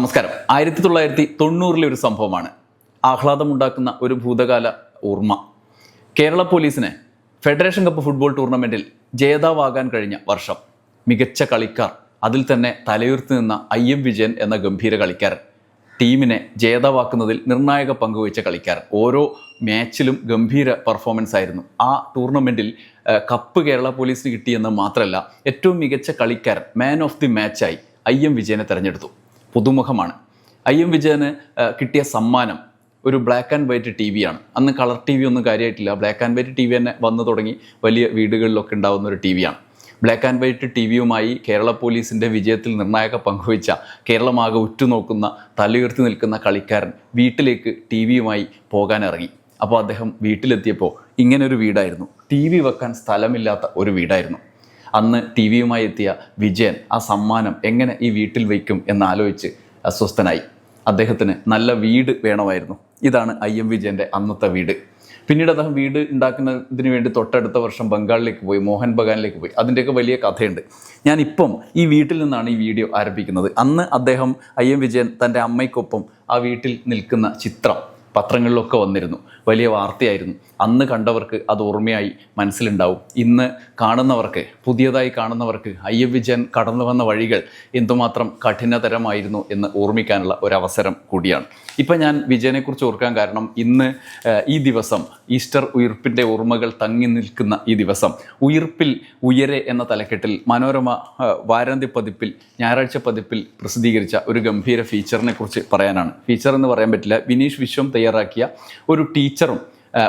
നമസ്കാരം. ആയിരത്തി തൊള്ളായിരത്തി തൊണ്ണൂറിലെ ഒരു സംഭവമാണ്. ആഹ്ലാദമുണ്ടാക്കുന്ന ഒരു ഭൂതകാല ഓർമ്മ. കേരള പോലീസിന് ഫെഡറേഷൻ കപ്പ് ഫുട്ബോൾ ടൂർണമെന്റിൽ ജേതാവാകാൻ കഴിഞ്ഞ വർഷം മികച്ച കളിക്കാർ അതിൽ തന്നെ തലയുർത്തി നിന്ന ഐ എം വിജയൻ എന്ന ഗംഭീര കളിക്കാരൻ ടീമിനെ ജേതാവാക്കുന്നതിൽ നിർണായക പങ്കുവഹിച്ച കളിക്കാരൻ ഓരോ മാച്ചിലും ഗംഭീര പെർഫോമൻസ് ആയിരുന്നു. ആ ടൂർണമെന്റിൽ കപ്പ് കേരള പോലീസിന് കിട്ടിയെന്ന് മാത്രമല്ല ഏറ്റവും മികച്ച കളിക്കാരൻ മാൻ ഓഫ് ദി മാച്ചായി ഐ എം വിജയനെ തിരഞ്ഞെടുത്തു. പുതുമുഖമാണ്. ഐ എം വിജയന് കിട്ടിയ സമ്മാനം ഒരു ബ്ലാക്ക് ആൻഡ് വൈറ്റ് ടി വിയാണ് അന്ന് കളർ ടി വി ഒന്നും കാര്യമായിട്ടില്ല black and white T V തന്നെ വന്നു തുടങ്ങി വലിയ വീടുകളിലൊക്കെ ഉണ്ടാകുന്ന ഒരു ടി വിയാണ് ബ്ലാക്ക് ആൻഡ് വൈറ്റ് ടി വിയുമായി കേരള പോലീസിന്റെ വിജയത്തിൽ നിർണായക പങ്കുവച്ച കേരളമാകെ ഉറ്റുനോക്കുന്ന തലയുയർത്തി നിൽക്കുന്ന കളിക്കാരൻ വീട്ടിലേക്ക് ടി വിയുമായി പോകാനിറങ്ങി അപ്പോൾ അദ്ദേഹം വീട്ടിലെത്തിയപ്പോൾ ഇങ്ങനൊരു വീടായിരുന്നു. ടി വി വെക്കാൻ സ്ഥലമില്ലാത്ത ഒരു വീടായിരുന്നു. അന്ന് ടി വിയുമായി എത്തിയ വിജയൻ ആ സമ്മാനം എങ്ങനെ ഈ വീട്ടിൽ വയ്ക്കും എന്നാലോചിച്ച് അസ്വസ്ഥനായി. അദ്ദേഹത്തിന് നല്ല വീട് വേണമായിരുന്നു. ഇതാണ് ഐ എം വിജയന്റെ അന്നത്തെ വീട്. പിന്നീട് അദ്ദേഹം വീട് ഉണ്ടാക്കുന്നതിന് വേണ്ടി തൊട്ടടുത്ത വർഷം ബംഗാളിലേക്ക് പോയി മോഹൻ ബഗാനിലേക്ക് പോയി. അതിന്റെയൊക്കെ വലിയ കഥയുണ്ട്. ഞാനിപ്പം ഈ വീട്ടിൽ നിന്നാണ് ഈ വീഡിയോ ആരംഭിക്കുന്നത്. അന്ന് അദ്ദേഹം ഐ എം വിജയൻ തന്റെ അമ്മയ്ക്കൊപ്പം ആ വീട്ടിൽ നിൽക്കുന്ന ചിത്രം പത്രങ്ങളിലൊക്കെ വന്നിരുന്നു. വലിയ വാർത്തയായിരുന്നു. അന്ന് കണ്ടവർക്ക് അത് ഓർമ്മയായി മനസ്സിലുണ്ടാവും. ഇന്ന് കാണുന്നവർക്ക് പുതിയതായി കാണുന്നവർക്ക് അയ്യ വിജയൻ കടന്നു വന്ന വഴികൾ എന്തുമാത്രം കഠിനതരമായിരുന്നു എന്ന് ഓർമ്മിക്കാനുള്ള ഒരവസരം കൂടിയാണ്. ഇപ്പം ഞാൻ വിജയനെക്കുറിച്ച് ഓർക്കാൻ കാരണം ഇന്ന് ഈ ദിവസം ഈസ്റ്റർ ഉയിർപ്പിന്റെ ഓർമ്മകൾ തങ്ങി നിൽക്കുന്ന ഈ ദിവസം ഉയിർപ്പിൽ ഉയരെ എന്ന തലക്കെട്ടിൽ മനോരമ വാരാന്ത്യ പതിപ്പിൽ ഞായറാഴ്ച പതിപ്പിൽ പ്രസിദ്ധീകരിച്ച ഒരു ഗംഭീര ഫീച്ചറിനെ കുറിച്ച് പറയാനാണ്. ഫീച്ചർ എന്ന് പറയാൻ പറ്റില്ല. വിനീഷ് വിശ്വം തയ്യാറാക്കിയ ഒരു ടീച്ചറും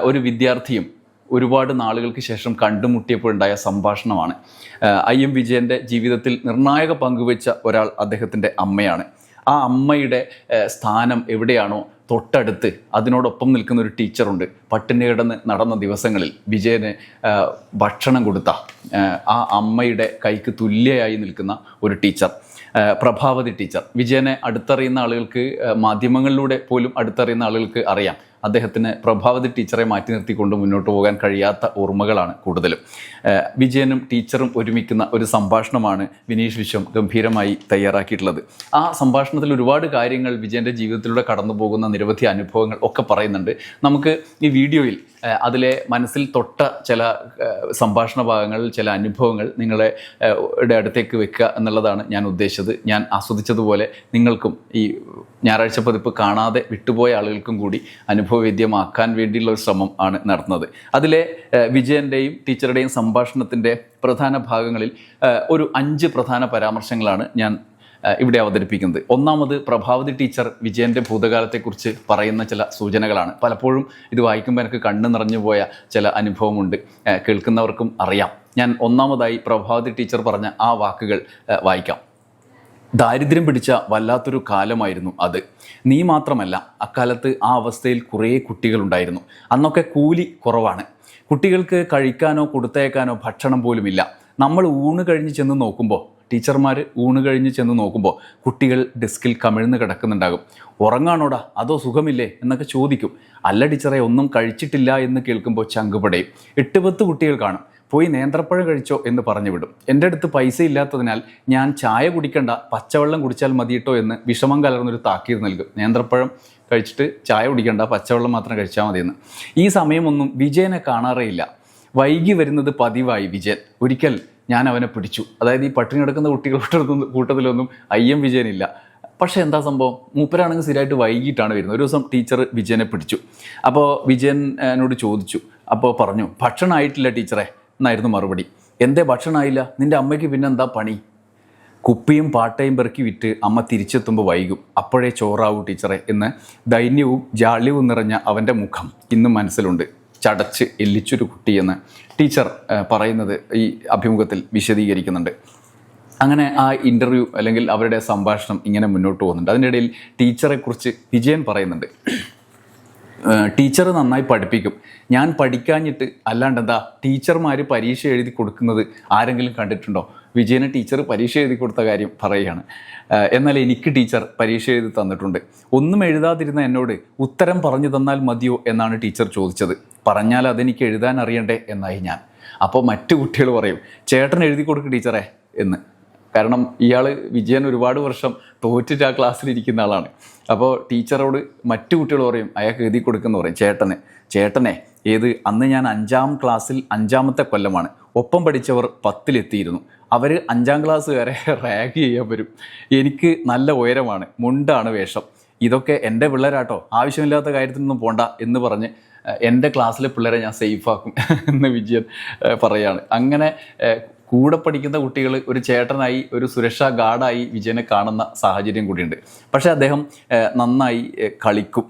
ഒരു വിദ്യാർത്ഥിയും ഒരുപാട് നാളുകൾക്ക് ശേഷം കണ്ടുമുട്ടിയപ്പോഴുണ്ടായ സംഭാഷണമാണ്. ഐ എം വിജയന്റെ ജീവിതത്തിൽ നിർണായക പങ്കുവെച്ച ഒരാൾ അദ്ദേഹത്തിന്റെ അമ്മയാണ്. ആ അമ്മയുടെ സ്ഥാനം എവിടെയാണോ തൊട്ടടുത്ത് അതിനോടൊപ്പം നിൽക്കുന്ന ഒരു ടീച്ചറുണ്ട്. പട്ടിണി കിടന്ന് നടന്ന ദിവസങ്ങളിൽ വിജയന് ഭക്ഷണം കൊടുത്ത ആ അമ്മയുടെ കൈക്ക് തുല്യയായി നിൽക്കുന്ന ഒരു ടീച്ചർ പ്രഭാവതി ടീച്ചർ. വിജയനെ അടുത്തറിയുന്ന ആളുകൾക്ക് മാധ്യമങ്ങളിലൂടെ പോലും അടുത്തറിയുന്ന ആളുകൾക്ക് അറിയാം. അദ്ദേഹത്തിന് പ്രഭാവതി ടീച്ചറെ മാറ്റി നിർത്തിക്കൊണ്ട് മുന്നോട്ട് പോകാൻ കഴിയാത്ത ഓർമ്മകളാണ് കൂടുതലും. വിജയനും ടീച്ചറും ഒരുമിക്കുന്ന ഒരു സംഭാഷണമാണ് വിനീഷ് വിശ്വം ഗംഭീരമായി തയ്യാറാക്കിയിട്ടുള്ളത്. ആ സംഭാഷണത്തിൽ ഒരുപാട് കാര്യങ്ങൾ വിജയന്റെ ജീവിതത്തിലൂടെ കടന്നു പോകുന്ന നിരവധി അനുഭവങ്ങൾ ഒക്കെ പറയുന്നുണ്ട്. നമുക്ക് ഈ വീഡിയോയിൽ അതിലെ മനസ്സിൽ തൊട്ട ചില സംഭാഷണ ഭാഗങ്ങൾ ചില അനുഭവങ്ങൾ നിങ്ങളുടെ അടുത്തേക്ക് വെക്കുക എന്നുള്ളതാണ് ഞാൻ ഉദ്ദേശിച്ചത്. ഞാൻ ആസ്വദിച്ചതുപോലെ നിങ്ങൾക്കും ഈ ഞായറാഴ്ച പതിപ്പ് കാണാതെ വിട്ടുപോയ ആളുകൾക്കും കൂടി അനുഭവവേദ്യമാക്കാൻ വേണ്ടിയുള്ള ഒരു ശ്രമം ആണ് നടത്തുന്നത് അതിലെ വിജയന്റെയും ടീച്ചറുടെയും സംഭാഷണത്തിന്റെ പ്രധാന ഭാഗങ്ങളിൽ ഒരു അഞ്ച് പ്രധാന പരാമർശങ്ങളാണ് ഞാൻ ഇവിടെ അവതരിപ്പിക്കുന്നത്. ഒന്നാമത് പ്രഭാവതി ടീച്ചർ വിജയന്റെ ഭൂതകാലത്തെക്കുറിച്ച് പറയുന്ന ചില സൂചനകളാണ്. പലപ്പോഴും ഇത് വായിക്കുമ്പോൾ എനിക്ക് കണ്ണു നിറഞ്ഞു പോയ ചില അനുഭവമുണ്ട്. കേൾക്കുന്നവർക്കും അറിയാം. ഞാൻ ഒന്നാമതായി പ്രഭാവതി ടീച്ചർ പറഞ്ഞ ആ വാക്കുകൾ വായിക്കാം. ദാരിദ്ര്യം പിടിച്ച വല്ലാത്തൊരു കാലമായിരുന്നു അത്. നീ മാത്രമല്ല അക്കാലത്ത് ആ അവസ്ഥയിൽ കുറേ കുട്ടികളുണ്ടായിരുന്നു. അന്നൊക്കെ കൂലി കുറവാണ്. കുട്ടികൾക്ക് കഴിക്കാനോ കൊടുത്തയക്കാനോ ഭക്ഷണം പോലുമില്ല. നമ്മൾ ഊണ് കഴിഞ്ഞ് ചെന്ന് നോക്കുമ്പോൾ ടീച്ചർമാർ ഊണ് കഴിഞ്ഞ് ചെന്ന് നോക്കുമ്പോൾ കുട്ടികൾ ഡെസ്കിൽ കമിഴ്ന്ന് കിടക്കുന്നുണ്ടാകും. ഉറങ്ങാണോടാ? അതോ സുഖമില്ലേ? എന്നൊക്കെ ചോദിക്കും. അല്ല ടീച്ചറെ ഒന്നും കഴിച്ചിട്ടില്ല എന്ന് കേൾക്കുമ്പോൾ ചങ്കുപടയും എട്ട് പത്ത് കുട്ടികൾ കാണും. പോയി നേന്ത്രപ്പഴം കഴിച്ചോ എന്ന് പറഞ്ഞു വിടും എന്റെ അടുത്ത് പൈസ ഇല്ലാത്തതിനാൽ ഞാൻ ചായ കുടിക്കണ്ട പച്ചവെള്ളം കുടിച്ചാൽ മതിയിട്ടോ എന്ന് വിഷമം കലർന്നൊരു താക്കീത് നൽകും. നേന്ത്രപ്പഴം കഴിച്ചിട്ട് ചായ കുടിക്കണ്ട പച്ചവെള്ളം മാത്രം കഴിച്ചാൽ മതിയെന്ന്. ഈ സമയമൊന്നും വിജയനെ കാണാറേയില്ല വൈകി വരുന്നത് പതിവായി വിജയൻ. ഒരിക്കൽ ഞാൻ അവനെ പിടിച്ചു. അതായത് ഈ പട്ടിണി കിടക്കുന്ന കുട്ടികളുടെ കൂട്ടത്തിലൊന്നും എം വിജയനില്ല. പക്ഷേ എന്താ സംഭവം? മൂപ്പരാണെങ്കിൽ സ്ഥിരമായിട്ട് വൈകിട്ടാണ് വരുന്നത്. ഒരു ദിവസം ടീച്ചർ വിജയനെ പിടിച്ചു. അപ്പോൾ വിജയനോട് ചോദിച്ചു. അപ്പോൾ പറഞ്ഞു ഭക്ഷണമായിട്ടില്ല ടീച്ചറെ. എന്നായിരുന്നു മറുപടി. എന്തേ ഭക്ഷണമായില്ല നിന്റെ അമ്മയ്ക്ക് പിന്നെന്താ പണി? കുപ്പിയും പാട്ടയും പെറുക്കി വിറ്റ് അമ്മ തിരിച്ചെത്തുമ്പോൾ വൈകും. അപ്പോഴേ ചോറാവൂ ടീച്ചറെ എന്ന് ദൈന്യവും ജാള്യവും നിറഞ്ഞ അവന്റെ മുഖം ഇന്നും മനസ്സിലുണ്ട്. ചടച്ച് എല്ലിച്ചൊരു കുട്ടിയെന്ന് ടീച്ചർ പറയുന്നത് ഈ അഭിമുഖത്തിൽ വിശദീകരിക്കുന്നുണ്ട്. അങ്ങനെ ആ ഇന്റർവ്യൂ അല്ലെങ്കിൽ അവരുടെ സംഭാഷണം ഇങ്ങനെ മുന്നോട്ട് പോകുന്നുണ്ട്. അതിനിടയിൽ ടീച്ചറെക്കുറിച്ച് വിജയൻ പറയുന്നുണ്ട്. ടീച്ചർ നന്നായി പഠിപ്പിക്കും. ഞാൻ പഠിക്കാഞ്ഞിട്ട് അല്ലാണ്ട് എന്താ ടീച്ചർമാർ പരീക്ഷ എഴുതി കൊടുക്കുന്നത് ആരെങ്കിലും കണ്ടിട്ടുണ്ടോ? വിജയന് ടീച്ചർ പരീക്ഷ എഴുതി കൊടുത്ത കാര്യം പറയുകയാണ്. എന്നാൽ എനിക്ക് ടീച്ചർ പരീക്ഷ എഴുതി തന്നിട്ടുണ്ട്. ഒന്നും എഴുതാതിരുന്ന എന്നോട് ഉത്തരം പറഞ്ഞു തന്നാൽ മതിയോ എന്നാണ് ടീച്ചർ ചോദിച്ചത്. പറഞ്ഞാൽ അതെനിക്ക് എഴുതാൻ അറിയണ്ടേ എന്നായി ഞാൻ. അപ്പോൾ മറ്റു കുട്ടികൾ പറയും ചേട്ടൻ എഴുതി കൊടുക്ക് ടീച്ചറെ എന്ന്. കാരണം ഇയാൾ വിജയൻ ഒരുപാട് വർഷം തോറ്റിട്ട് ആ ക്ലാസ്സിൽ ഇരിക്കുന്ന ആളാണ്. അപ്പോൾ ടീച്ചറോട് മറ്റു കുട്ടികൾ പറയും അയാൾക്ക് എഴുതി കൊടുക്കുന്ന പറയും ചേട്ടന് ചേട്ടനെ ഏത് അന്ന് ഞാൻ അഞ്ചാം ക്ലാസ്സിൽ അഞ്ചാമത്തെ കൊല്ലമാണ്. ഒപ്പം പഠിച്ചവർ പത്തിലെത്തിയിരുന്നു അവർ അഞ്ചാം ക്ലാസ് വരെ റാഗ് ചെയ്യാൻ വരും. എനിക്ക് നല്ല ഉയരമാണ് മുണ്ടാണ് വേഷം. ഇതൊക്കെ എന്റെ പിള്ളേരാട്ടോ ആവശ്യമില്ലാത്ത കാര്യത്തിനൊന്നും പോണ്ട എന്ന് പറഞ്ഞ് എന്റെ ക്ലാസ്സിലെ പിള്ളേരെ ഞാൻ സേഫാക്കും എന്ന് വിജയൻ പറയുകയാണ് അങ്ങനെ കൂടെ പഠിക്കുന്ന കുട്ടികൾ ഒരു ചേട്ടനായി ഒരു സുരക്ഷാ ഗാർഡായി വിജയനെ കാണുന്ന സാഹചര്യം കൂടിയുണ്ട്. പക്ഷേ അദ്ദേഹം നന്നായി കളിക്കും.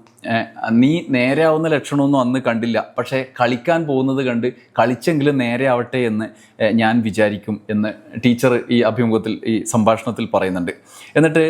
നീ നേരെ ആവുന്ന ലക്ഷണമൊന്നും അന്ന് കണ്ടില്ല. പക്ഷേ കളിക്കാൻ പോകുന്നത് കണ്ട് കളിച്ചെങ്കിലും നേരെ ആവട്ടെ എന്ന് ഞാൻ വിചാരിക്കും എന്ന് ടീച്ചർ ഈ അഭിമുഖത്തിൽ ഈ സംഭാഷണത്തിൽ പറയുന്നുണ്ട്. എന്നിട്ട്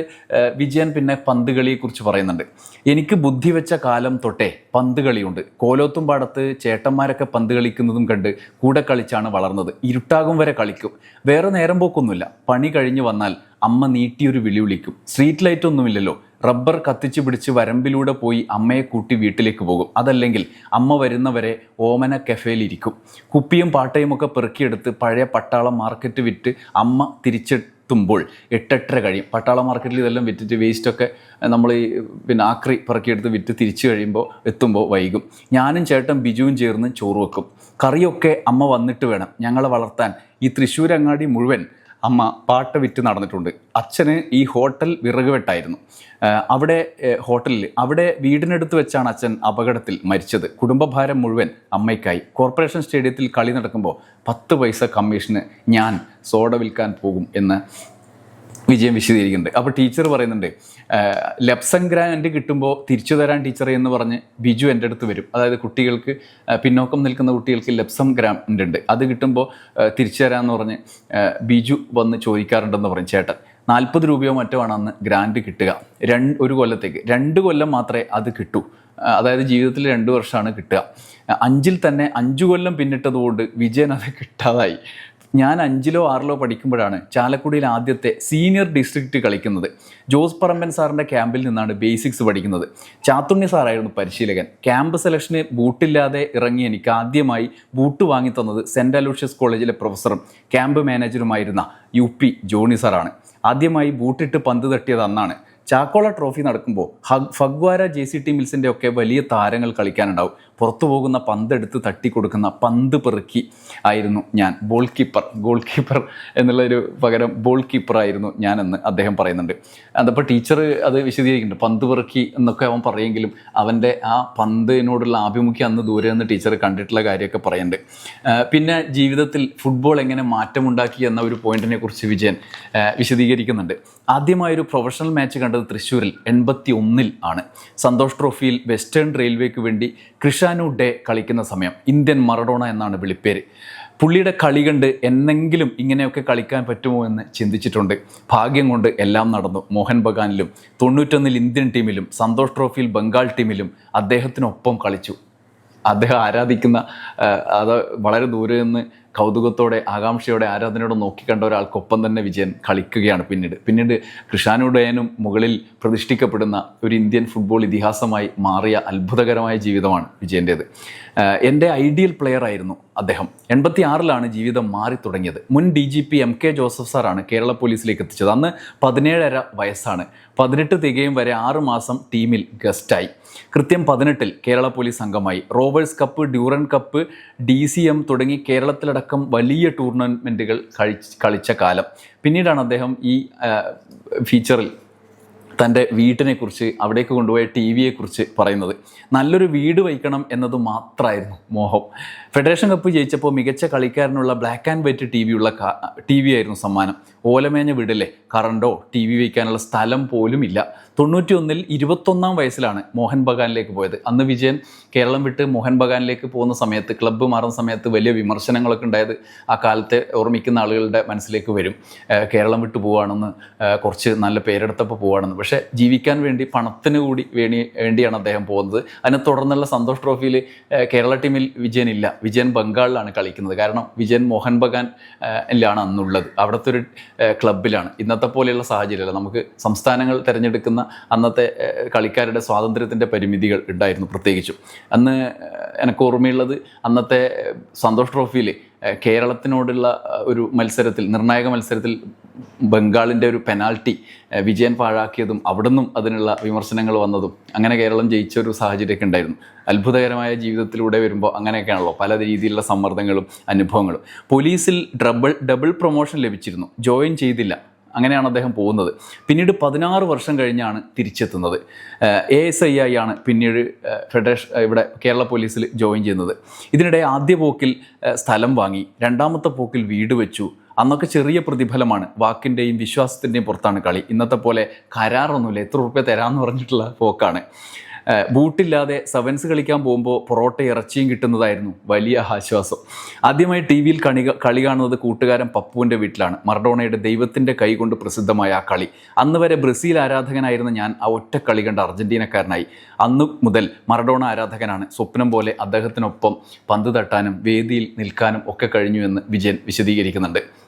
വിജയൻ പിന്നെ പന്ത് കളിയെക്കുറിച്ച് പറയുന്നുണ്ട്. എനിക്ക് ബുദ്ധി വെച്ച കാലം തൊട്ടേ പന്ത് കളിയുണ്ട് കോലോത്തും പാടത്ത് ചേട്ടന്മാരൊക്കെ പന്ത് കളിക്കുന്നതും കണ്ട് കൂടെ കളിച്ചാണ് വളർന്നത്. ഇരുട്ടാകും വരെ കളിക്കും. വേറെ നേരം പോക്കൊന്നുമില്ല. പണി കഴിഞ്ഞ് വന്നാൽ അമ്മ നീട്ടിയൊരു വിളി വിളിക്കും. സ്ട്രീറ്റ് ലൈറ്റ് ഒന്നുമില്ലല്ലോ. റബ്ബർ കത്തിച്ച് പിടിച്ച് വരമ്പിലൂടെ പോയി അമ്മയെ കൂട്ടി വീട്ടിലേക്ക് പോകും. അതല്ലെങ്കിൽ അമ്മ വരുന്നവരെ ഓമന കഫേലിരിക്കും. കുപ്പിയും പാട്ടയും ഒക്കെ പെറുക്കിയെടുത്ത് പഴയ പട്ടാളം മാർക്കറ്റ് വിറ്റ് അമ്മ തിരിച്ചെത്തുമ്പോൾ എട്ടെട്ടര കഴിയും. പട്ടാള മാർക്കറ്റിൽ ഇതെല്ലാം വിറ്റിട്ട് വേസ്റ്റൊക്കെ നമ്മൾ ഈ പിന്നെ ആക്രി പെറുക്കിയെടുത്ത് വിറ്റ് തിരിച്ചു കഴിയുമ്പോൾ എത്തുമ്പോൾ വൈകും. ഞാനും ചേട്ടൻ ബിജുവും ചേർന്ന് ചോറ് വെക്കും. കറിയൊക്കെ അമ്മ വന്നിട്ട് വേണം. ഞങ്ങളെ വളർത്താൻ. ഈ തൃശ്ശൂരങ്ങാടി മുഴുവൻ അമ്മ പാട്ട് വിറ്റ് നടന്നിട്ടുണ്ട്. അച്ഛന് ഈ ഹോട്ടൽ വിറക് വെട്ടായിരുന്നു അവിടെ ഹോട്ടലിൽ അവിടെ വീടിനടുത്ത് വെച്ചാണ് അച്ഛൻ അപകടത്തിൽ മരിച്ചത്. കുടുംബഭാരം മുഴുവൻ അമ്മയ്ക്കായി. കോർപ്പറേഷൻ സ്റ്റേഡിയത്തിൽ കളി നടക്കുമ്പോൾ പത്ത് പൈസ കമ്മീഷന് ഞാൻ സോഡ വിൽക്കാൻ പോകും എന്ന് വിജയം വിശദീകരിക്കുന്നുണ്ട്. അപ്പോൾ ടീച്ചർ പറയുന്നുണ്ട് ലെപ്സൺ ഗ്രാൻഡ് കിട്ടുമ്പോൾ തിരിച്ചു തരാൻ ടീച്ചർ എന്ന് പറഞ്ഞ് ബിജു എന്റെ അടുത്ത് വരും. അതായത് കുട്ടികൾക്ക് പിന്നോക്കം നിൽക്കുന്ന കുട്ടികൾക്ക് ലെപ്സം ഗ്രാൻഡ് ഉണ്ട്. അത് കിട്ടുമ്പോൾ തിരിച്ചു തരാമെന്ന് പറഞ്ഞ് ബിജു വന്ന് ചോദിക്കാറുണ്ടെന്ന് പറഞ്ഞു ചേട്ടൻ. നാൽപ്പത് രൂപയോ മറ്റോ ആണ് അന്ന് ഗ്രാൻഡ് കിട്ടുക. രണ്ട് ഒരു കൊല്ലത്തേക്ക്. രണ്ട് കൊല്ലം മാത്രമേ അത് കിട്ടൂ. അതായത് ജീവിതത്തിൽ രണ്ട് വർഷമാണ് കിട്ടുക. അഞ്ചിൽ തന്നെ അഞ്ചു കൊല്ലം പിന്നിട്ടതുകൊണ്ട് വിജയൻ അത് കിട്ടാതായി. ഞാൻ അഞ്ചിലോ ആറിലോ പഠിക്കുമ്പോഴാണ് ചാലക്കുടിയിൽ ആദ്യത്തെ സീനിയർ ഡിസ്ട്രിക്റ്റ് കളിക്കുന്നത്. ജോസ് പറമ്പൻ സാറിന്റെ ക്യാമ്പിൽ നിന്നാണ് ബേസിക്സ് പഠിക്കുന്നത്. ചാത്തുണ്ണി സാറായിരുന്നു പരിശീലകൻ. ക്യാമ്പ് സെലക്ഷന് ബൂട്ടില്ലാതെ ഇറങ്ങി എനിക്ക് ആദ്യമായി ബൂട്ട് വാങ്ങി തന്നത് സെന്റ് അലൂഷ്യസ് കോളേജിലെ പ്രൊഫസറും ക്യാമ്പ് മാനേജറുമായിരുന്ന യു പി ജോണി സാറാണ്. ആദ്യമായി ബൂട്ടിട്ട് പന്ത് തട്ടിയത് അന്നാണ്. ചാക്കോള ട്രോഫി നടക്കുമ്പോൾ ഫഗ്വാര ജെ സി ടി മിൽസിന്റെ ഒക്കെ വലിയ താരങ്ങൾ കളിക്കാനുണ്ടാവും. പുറത്തു പോകുന്ന പന്തെടുത്ത് തട്ടിക്കൊടുക്കുന്ന പന്ത് പെറുക്കി ആയിരുന്നു ഞാൻ. ബോൾ കീപ്പർ ഗോൾ കീപ്പർ എന്നുള്ളൊരു പകരം ബോൾ കീപ്പർ ആയിരുന്നു ഞാനെന്ന് അദ്ദേഹം പറയുന്നുണ്ട്. അതപ്പോൾ ടീച്ചർ അത് വിശദീകരിക്കുന്നുണ്ട്. പന്ത് പെറുക്കി എന്നൊക്കെ അവൻ പറയുമെങ്കിലും അവന്റെ ആ പന്തിനോടുള്ള ആഭിമുഖ്യം അന്ന് ദൂരെ നിന്ന് ടീച്ചർ കണ്ടിട്ടുള്ള കാര്യമൊക്കെ പറയുന്നുണ്ട്. പിന്നെ ജീവിതത്തിൽ ഫുട്ബോൾ എങ്ങനെ മാറ്റമുണ്ടാക്കി എന്ന ഒരു പോയിന്റിനെ കുറിച്ച് വിജയൻ വിശദീകരിക്കുന്നുണ്ട്. ആദ്യമായൊരു പ്രൊഫഷണൽ മാച്ച് കണ്ടത് തൃശ്ശൂരിൽ എൺപത്തി ഒന്നിൽ ആണ്. സന്തോഷ് ട്രോഫിയിൽ വെസ്റ്റേൺ റെയിൽവേക്ക് വേണ്ടി കൃഷാനു ഡേ കളിക്കുന്ന സമയം. ഇന്ത്യൻ മറഡോണ എന്നാണ് വിളിപ്പേര്. പുള്ളിയുടെ കളി കണ്ട് എന്നെങ്കിലും ഇങ്ങനെയൊക്കെ കളിക്കാൻ പറ്റുമോ എന്ന് ചിന്തിച്ചിട്ടുണ്ട്. ഭാഗ്യം കൊണ്ട് എല്ലാം നടന്നു. മോഹൻ ബഗാനിലും തൊണ്ണൂറ്റൊന്നിൽ ഇന്ത്യൻ ടീമിലും സന്തോഷ് ട്രോഫിയിൽ ബംഗാൾ ടീമിലും അദ്ദേഹത്തിനൊപ്പം കളിച്ചു. അദ്ദേഹം ആരാധിക്കുന്ന അത് വളരെ ദൂരെ നിന്ന് കൗതുകത്തോടെ ആകാംക്ഷയോടെ ആരാധനയോടെ നോക്കിക്കണ്ട ഒരാൾക്കൊപ്പം തന്നെ വിജയൻ കളിക്കുകയാണ് പിന്നീട്. പിന്നീട് കൃഷാനുടയനും മുകളിൽ പ്രതിഷ്ഠിക്കപ്പെടുന്ന ഒരു ഇന്ത്യൻ ഫുട്ബോൾ ഇതിഹാസമായി മാറിയ അത്ഭുതകരമായ ജീവിതമാണ് വിജയന്റേത് എന്റെ ഐഡിയൽ പ്ലെയർ ആയിരുന്നു അദ്ദേഹം. എൺപത്തി ആറിലാണ് ജീവിതം മാറി തുടങ്ങിയത്. മുൻ D G P M K Joseph സാറാണ് കേരള പോലീസിലേക്ക് എത്തിച്ചത്. അന്ന് പതിനേഴര വയസ്സാണ്. പതിനെട്ട് തികയും വരെ ആറുമാസം ടീമിൽ ഗസ്റ്റായി. കൃത്യം പതിനെട്ടിൽ കേരള പോലീസ് അംഗമായി. Rovers cup Durand cup D C M തുടങ്ങി കേരളത്തിലടക്കം വലിയ ടൂർണമെന്റുകൾ കളിച്ച് കാലം. പിന്നീടാണ് അദ്ദേഹം ഈ ഫീച്ചറിൽ തന്റെ വീട്ടിനെക്കുറിച്ച് അവിടേക്ക് കൊണ്ടുപോയ ടി വിയെക്കുറിച്ച് പറയുന്നത്. നല്ലൊരു വീട് വയ്ക്കണം എന്നത് മാത്രമായിരുന്നു മോഹം. ഫെഡറേഷൻ കപ്പ് ജയിച്ചപ്പോൾ മികച്ച കളിക്കാരനുള്ള ബ്ലാക്ക് ആൻഡ് വൈറ്റ് ടി വിയുള്ള ടി വി ആയിരുന്നു സമ്മാനം. ഓലമേഞ്ഞ വീടല്ലേ? കറണ്ടോ? ടി വി വയ്ക്കാനുള്ള സ്ഥലം പോലും ഇല്ല. തൊണ്ണൂറ്റി ഒന്നിൽ ഇരുപത്തൊന്നാം വയസ്സിലാണ് മോഹൻ ബഗാനിലേക്ക് പോയത്. അന്ന് വിജയൻ കേരളം വിട്ട് മോഹൻ ബഗാനിലേക്ക് പോകുന്ന സമയത്ത് ക്ലബ്ബ് മാറുന്ന സമയത്ത് വലിയ വിമർശനങ്ങളൊക്കെ ഉണ്ടായത് ആ കാലത്തെ ഓർമ്മിക്കുന്ന ആളുകളുടെ മനസ്സിലേക്ക് വരും. കേരളം വിട്ട് പോവുകയാണെന്ന് കുറച്ച് നല്ല പേരെടുത്തപ്പോൾ പോവുകയാണെന്ന്. പക്ഷേ ജീവിക്കാൻ വേണ്ടി പണത്തിന് കൂടി വേണ്ടി വേണ്ടിയാണ് അദ്ദേഹം പോകുന്നത്. അതിനെ തുടർന്നുള്ള സന്തോഷ് ട്രോഫിയിൽ കേരള ടീമിൽ വിജയൻ ഇല്ല വിജയൻ ബംഗാളിലാണ് കളിക്കുന്നത്. കാരണം വിജയൻ മോഹൻ ബഗാൻ ലാണ് അന്നുള്ളത്. അവിടുത്തെ ഒരു ക്ലബിലാണ് ഇന്നത്തെ പോലെയുള്ള സാഹചര്യമല്ല. നമുക്ക് സംസ്ഥാനങ്ങൾ തിരഞ്ഞെടുക്കുന്ന അന്നത്തെ കളിക്കാരുടെ സ്വാതന്ത്ര്യത്തിന്റെ പരിമിതികൾ ഉണ്ടായിരുന്നു പ്രത്യേകിച്ചും. അന്ന് എനിക്ക് ഓർമ്മയുള്ളത് അന്നത്തെ സന്തോഷ് ട്രോഫിയിൽ കേരളത്തിനോടുള്ള ഒരു മത്സരത്തിൽ നിർണായക മത്സരത്തിൽ ബംഗാളിന്റെ ഒരു പെനാൽറ്റി വിജയൻ പാഴാക്കിയതും അവിടുന്നും അതിനുള്ള വിമർശനങ്ങൾ വന്നതും അങ്ങനെ കേരളം ജയിച്ച ഒരു സാഹചര്യമൊക്കെ ഉണ്ടായിരുന്നു. അത്ഭുതകരമായ ജീവിതത്തിലൂടെ വരുമ്പോൾ അങ്ങനെയൊക്കെയാണല്ലോ പല രീതിയിലുള്ള സമ്മർദ്ദങ്ങളും അനുഭവങ്ങളും. പോലീസിൽ ഡബിൾ ഡബിൾ പ്രൊമോഷൻ ലഭിച്ചിരുന്നു. ജോയിൻ ചെയ്തില്ല. അങ്ങനെയാണ് അദ്ദേഹം പോകുന്നത്. പിന്നീട് പതിനാറ് വർഷം കഴിഞ്ഞാണ് തിരിച്ചെത്തുന്നത്. എ എസ് ഐ ആയി ആണ് പിന്നീട് ഫെഡറേഷൻ ഇവിടെ കേരള പോലീസിൽ ജോയിൻ ചെയ്യുന്നത്. ഇതിനിടെ ആദ്യ പോക്കിൽ സ്ഥലം വാങ്ങി രണ്ടാമത്തെ പോക്കിൽ വീട് വെച്ചു. അന്നൊക്കെ ചെറിയ പ്രതിഫലമാണ്. വാക്കിന്റെയും വിശ്വാസത്തിന്റെയും പുറത്താണ് കളി. ഇന്നത്തെ പോലെ കരാറൊന്നുമില്ല. എത്ര റുപ്യ തരാമെന്ന് പറഞ്ഞിട്ടുള്ള പോക്കാണ്. ബൂട്ടില്ലാതെ സെവൻസ് കളിക്കാൻ പോകുമ്പോൾ പൊറോട്ട ഇറച്ചിയും കിട്ടുന്നതായിരുന്നു വലിയ ആശ്വാസം. ആദ്യമായി ടി വിയിൽ കണി കളി കാണുന്നത് കൂട്ടുകാരൻ പപ്പുവിന്റെ വീട്ടിലാണ്. മറഡോണയുടെ ദൈവത്തിന്റെ കൈ കൊണ്ട് പ്രസിദ്ധമായ ആ കളി. അന്ന് വരെ ബ്രസീൽ ആരാധകനായിരുന്ന ഞാൻ ആ ഒറ്റ കളി കണ്ട അർജന്റീനക്കാരനായി അന്ന് മുതൽ മറഡോണ ആരാധകനാണ്. സ്വപ്നം പോലെ അദ്ദേഹത്തിനൊപ്പം പന്ത് തട്ടാനും വേദിയിൽ നിൽക്കാനും ഒക്കെ കഴിഞ്ഞു എന്ന് വിജയൻ വിശദീകരിക്കുന്നുണ്ട്.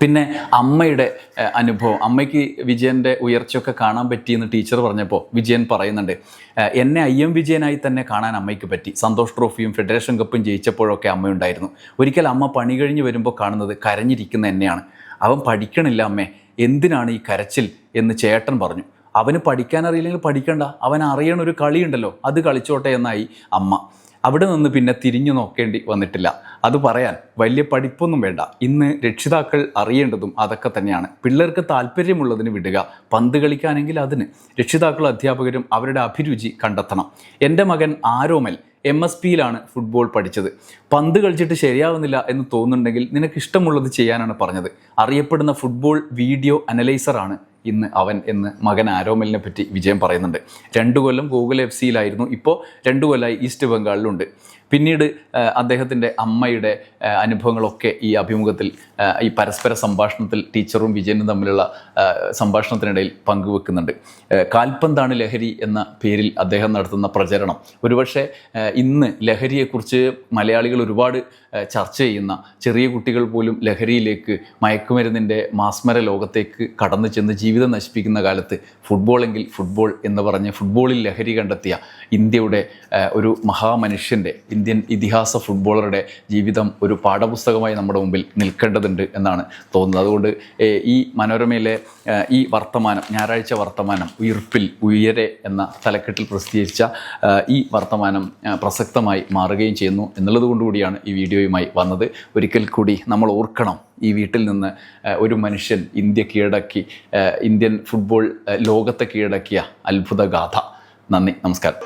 പിന്നെ അമ്മയുടെ അനുഭവം. അമ്മയ്ക്ക് വിജയന്റെ ഉയർച്ചയൊക്കെ കാണാൻ പറ്റിയെന്ന് ടീച്ചർ പറഞ്ഞപ്പോൾ വിജയൻ പറയുന്നുണ്ട് എന്നെ ഐ എം വിജയനായി തന്നെ കാണാൻ അമ്മയ്ക്ക് പറ്റി. സന്തോഷ് ട്രോഫിയും ഫെഡറേഷൻ കപ്പും ജയിച്ചപ്പോഴൊക്കെ അമ്മയുണ്ടായിരുന്നു. ഒരിക്കൽ അമ്മ പണി കഴിഞ്ഞ് വരുമ്പോൾ കാണുന്നത് കരഞ്ഞിരിക്കുന്ന എന്നെയാണ്. അവൻ പഠിക്കണില്ല അമ്മേ. എന്തിനാണ് ഈ കരച്ചിൽ? എന്ന് ചേട്ടൻ പറഞ്ഞു. അവന് പഠിക്കാൻ അറിയില്ലെങ്കിൽ പഠിക്കണ്ട. അവൻ അറിയണ ഒരു കളിയുണ്ടല്ലോ. അത് കളിച്ചോട്ടെ എന്നായി അമ്മ. അവിടെ നിന്ന് പിന്നെ തിരിഞ്ഞു നോക്കേണ്ടി വന്നിട്ടില്ല. അത് പറയാൻ വലിയ പഠിപ്പൊന്നും വേണ്ട. ഇന്ന് രക്ഷിതാക്കൾ അറിയേണ്ടതും അതൊക്കെ തന്നെയാണ്. പിള്ളേർക്ക് താല്പര്യമുള്ളതിന് വിടുക പന്ത് കളിക്കാനെങ്കിൽ അതിന്. രക്ഷിതാക്കളും അധ്യാപകരും അവരുടെ അഭിരുചി കണ്ടെത്തണം. എന്റെ മകൻ ആരോമൽ എം എസ് പിയിലാണ് ഫുട്ബോൾ പഠിച്ചത്. പന്ത് കളിച്ചിട്ട് ശരിയാവുന്നില്ല എന്ന് തോന്നുന്നുണ്ടെങ്കിൽ നിനക്ക് ഇഷ്ടമുള്ളത് ചെയ്യാനാണ് പറഞ്ഞത്. അറിയപ്പെടുന്ന ഫുട്ബോൾ വീഡിയോ അനലൈസറാണ്. ഇന്ന് അവൻ എന്ന് മകൻ ആരോമലിനെ പറ്റി വിജയം പറയുന്നുണ്ട്. രണ്ടു കൊല്ലം ഗൂഗിൾ എഫ് സിയിലായിരുന്നു. ഇപ്പോൾ രണ്ടു കൊല്ലമായി ഈസ്റ്റ് ബംഗാളിലുണ്ട്. പിന്നീട് അദ്ദേഹത്തിന്റെ അമ്മയുടെ അനുഭവങ്ങളൊക്കെ ഈ അഭിമുഖത്തിൽ ഈ പരസ്പര സംഭാഷണത്തിൽ ടീച്ചറും വിജയനും തമ്മിലുള്ള സംഭാഷണത്തിനിടയിൽ പങ്കുവെക്കുന്നുണ്ട്. കാൽപ്പന്താണ് ലഹരി എന്ന പേരിൽ അദ്ദേഹം നടത്തുന്ന പ്രചരണം. ഒരുപക്ഷെ ഇന്ന് ലഹരിയെക്കുറിച്ച് മലയാളികൾ ഒരുപാട് ചർച്ച ചെയ്യുന്ന ചെറിയ കുട്ടികൾ പോലും ലഹരിയിലേക്ക് മയക്കുമരുന്നിന്റെ മാസ്മര ലോകത്തേക്ക് കടന്നു ചെന്ന് ജീവിതം നശിപ്പിക്കുന്ന കാലത്ത് ഫുട്ബോളെങ്കിൽ ഫുട്ബോൾ എന്ന് പറഞ്ഞ് ഫുട്ബോളിൽ ലഹരി കണ്ടെത്തിയ ഇന്ത്യയുടെ ഒരു മഹാമനുഷ്യന്റെ ഇന്ത്യൻ ഇതിഹാസ ഫുട്ബോളറുടെ ജീവിതം ഒരു പാഠപുസ്തകമായി നമ്മുടെ മുമ്പിൽ നിൽക്കേണ്ടതുണ്ട് എന്നാണ് തോന്നുന്നത്. അതുകൊണ്ട് ഈ മനോരമയിലെ ഈ വർത്തമാനം ഞായറാഴ്ച വർത്തമാനം ഉയർപ്പിൽ ഉയരെ എന്ന തലക്കെട്ടിൽ പ്രസിദ്ധീകരിച്ച ഈ വർത്തമാനം പ്രസക്തമായി മാറുകയും ചെയ്യുന്നു എന്നുള്ളത് ഈ വീഡിയോയുമായി വന്നത്. ഒരിക്കൽ കൂടി നമ്മൾ ഓർക്കണം ഈ വീട്ടിൽ നിന്ന് ഒരു മനുഷ്യൻ ഇന്ത്യ കീഴടക്കി ഇന്ത്യൻ ഫുട്ബോൾ ലോകത്തെ കീഴടക്കിയ അത്ഭുത ഗാഥ നന്ദി നമസ്കാരം.